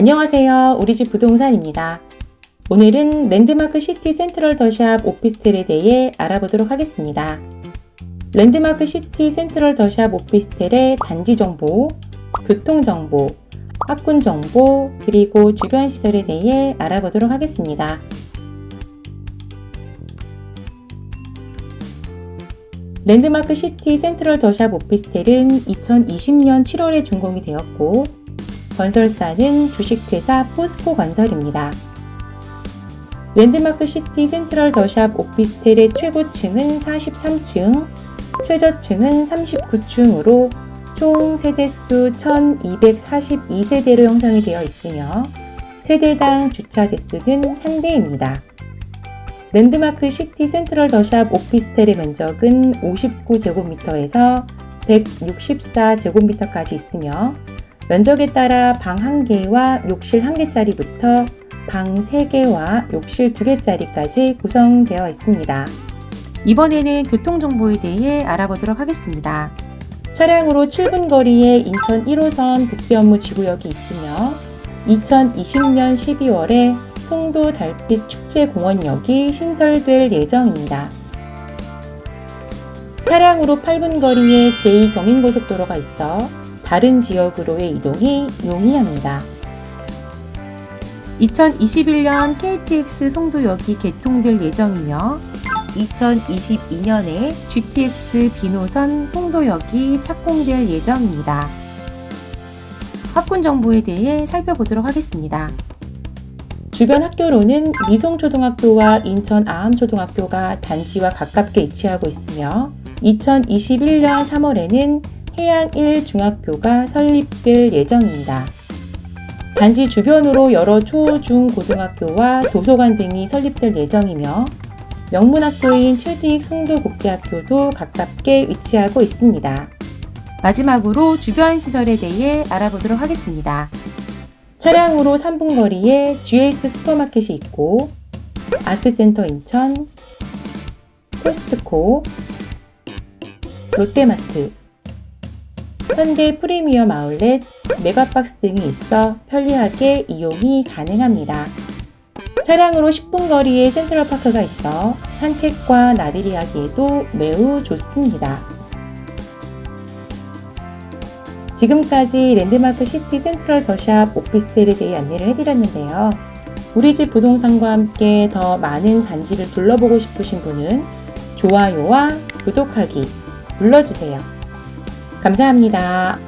안녕하세요. 우리 집 부동산입니다. 오늘은 랜드마크 시티 센트럴 더샵 오피스텔에 대해 알아보도록 하겠습니다. 랜드마크 시티 센트럴 더샵 오피스텔의 단지 정보, 교통 정보, 학군 정보, 그리고 주변 시설에 대해 알아보도록 하겠습니다. 랜드마크 시티 센트럴 더샵 오피스텔은 2020년 7월에 준공이 되었고, 건설사는 주식회사 포스코 건설입니다. 랜드마크 시티 센트럴 더샵 오피스텔의 최고층은 43층, 최저층은 39층으로 총 세대수 1242세대로 형성이 되어 있으며 세대당 주차 대수는 1대입니다. 랜드마크 시티 센트럴 더샵 오피스텔의 면적은 59제곱미터에서 164제곱미터까지 있으며 면적에 따라 방 1개와 욕실 1개짜리부터 방 3개와 욕실 2개짜리까지 구성되어 있습니다. 이번에는 교통정보에 대해 알아보도록 하겠습니다. 차량으로 7분 거리에 인천 1호선 국제업무 지구역이 있으며 2020년 12월에 송도 달빛 축제공원역이 신설될 예정입니다. 차량으로 8분 거리에 제2경인고속도로가 있어 다른 지역으로의 이동이 용이합니다. 2021년 KTX 송도역이 개통될 예정이며 2022년에 GTX 비노선 송도역이 착공될 예정입니다. 학군 정보에 대해 살펴보도록 하겠습니다. 주변 학교로는 미송초등학교와 인천 아암초등학교가 단지와 가깝게 위치하고 있으며 2021년 3월에는 해양 1 중학교가 설립될 예정입니다. 단지 주변으로 여러 초, 중, 고등학교와 도서관 등이 설립될 예정이며 명문학교인 최두익 송도국제학교도 가깝게 위치하고 있습니다. 마지막으로 주변 시설에 대해 알아보도록 하겠습니다. 차량으로 3분 거리에 GS 슈퍼마켓이 있고 아트센터 인천, 코스트코, 롯데마트, 현대 프리미엄 아울렛, 메가박스 등이 있어 편리하게 이용이 가능합니다. 차량으로 10분 거리에 센트럴파크가 있어 산책과 나들이 하기에도 매우 좋습니다. 지금까지 랜드마크 시티 센트럴 더샵 오피스텔에 대해 안내를 해드렸는데요. 우리 집 부동산과 함께 더 많은 단지를 둘러보고 싶으신 분은 좋아요와 구독하기 눌러주세요. 감사합니다.